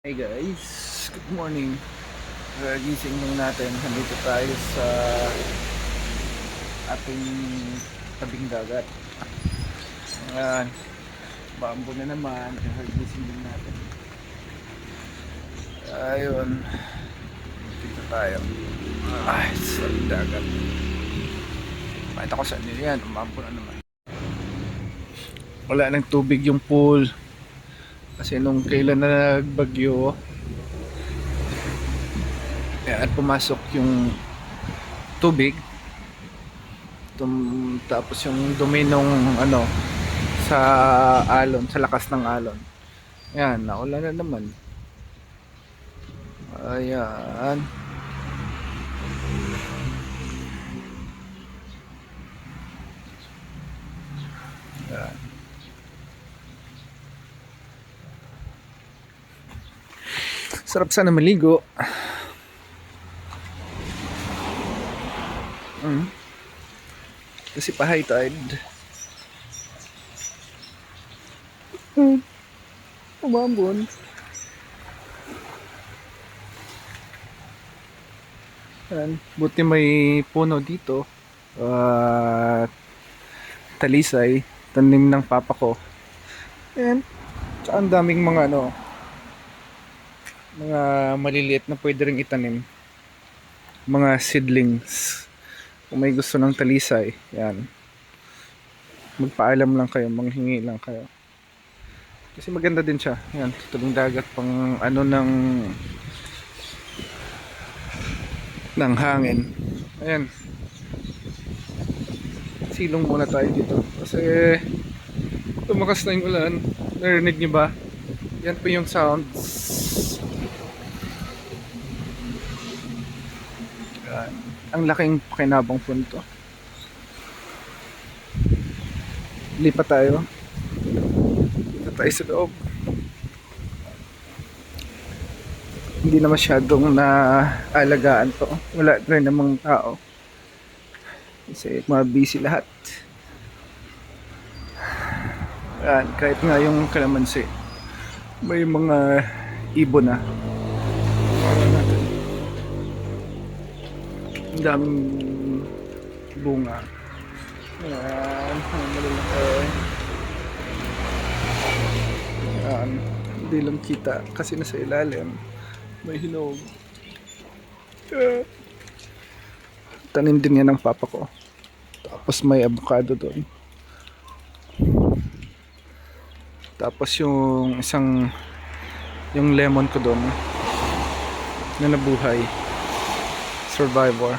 Hey guys, good morning. Gising lang natin. Nandito tayo sa ating tabing dagat. Ayan. Bambo na naman. Gising lang natin. Ayun. Dito tayo. Ay, sa dagat. Pakita ko sa inyo yan. Bambo na naman. Wala nang tubig yung pool. Kasi nung kailan na nagbagyo, ayan, pumasok yung tubig. Tum, tapos yung dumi nung ano, sa alon, sa lakas ng alon. Ayan, naula na naman. Ayan. Sarap sana maligo. Mm. Kasi pa high tide. Hmm. Umambon. Yan. Buti may puno dito. At talisay. Tanim ng papa ko. Yan. Tsaka ang daming mga ano, mga maliliit na pwede rin itanim. Mga seedlings. Kung may gusto ng talisay yan. Magpaalam lang kayo manghingi lang kayo. Kasi maganda din siya. Yan tulong dagat pang ano ng ng hangin. Ayan. Silong muna tayo dito. Kasi tumakas na yung ulan. Narinig niyo ba? Yan po yung sounds Yan. Ang laking pakinabang po nito. Lipat tayo. Dito tayo sa loob. Hindi na masyadong naalagaan to. Wala rin namang tao. Kasi mga lahat. Yan, kahit nga yung kalamansi. May mga ibon na. Tingnan natin. Ang daming bunga. Ayan, ang malalaki. Ayan, hindi lang kita kasi nasa ilalim. May hinog. Tanim din yan ng papa ko. Tapos may avocado doon. Tapos yung isang yung lemon ko doon na nabuhay survivor